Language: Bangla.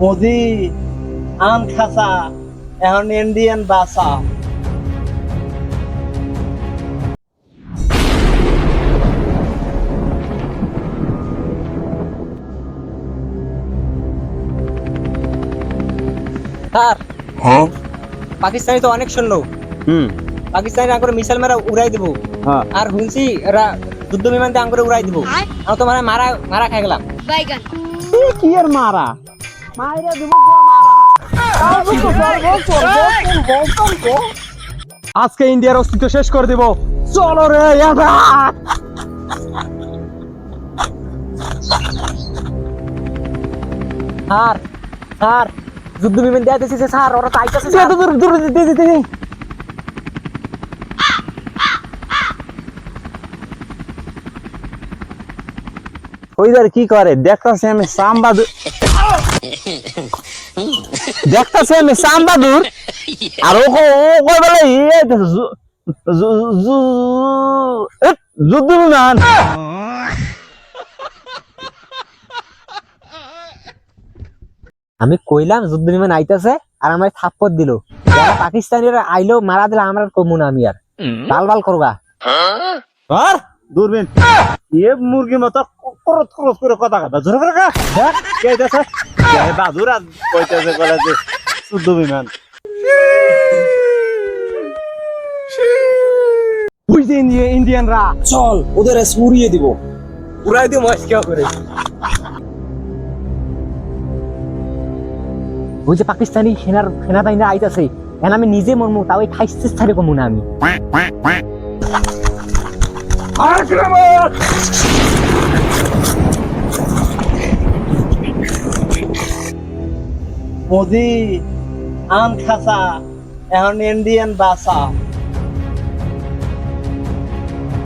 মোদি আম খাসা এখন ইন্ডিয়ান বাসা স্যার পাকিস্তানি তো অনেক সৈন্য। হুম। পাকিস্তানি আঙ্গুরে মিসাইল মারা উড়াই দিব। হ্যাঁ। আর হুনছি এরা যুদ্ধ বিমান দিয়ে আঙ্গুরে উড়াই দিব। আমি তো মানে মারা মারা খাই গেলাম। কি আর মারা? আজকে ইন্ডিয়ার অস্তিত্ব শেষ করে দিব। চলো রে স্যার স্যার যুদ্ধ বিমান দেয়া স্যার ওরা তো আইতাছে দূর দূর ওইদার কি করে? দেখতাছে আমি সাম্বাদুর দেখতাছে আমি সাম্বাদুর আর ও কো- ও কই বলে ইয়ে জু- জু- জু- এত, যুদ্ধ বিমান আমি কইলাম যুদ্ধ বিমান আইতাছে আর আমার থাপ্পড় দিল। যারা পাকিস্তানিরা আইলো মারা দিলে আমরা কমু না আমি আর। বাল বাল করবা। আর? দূরবীন। এ মুরগির মতো করত করত করে কথা কথা জোরে করে কা দেখছে বাদুর কইতেছে বলে যে শুদ্ধ বিমান। ওই যে ইন্ডিয়া- ইন্ডিয়ানরা। চল ওদের উড়িয়ে দিব। উড়াই দিব মস্কা করে। ওই যে পাকিস্তানি সেনার সেনাবাহিনীরা আইতাছে এখন আমি নিজে মরমু তাও এই খাইছিস ছাড়ে কমু না আমি। মোদি আন খাসা এখন ইন্ডিয়ান বাসা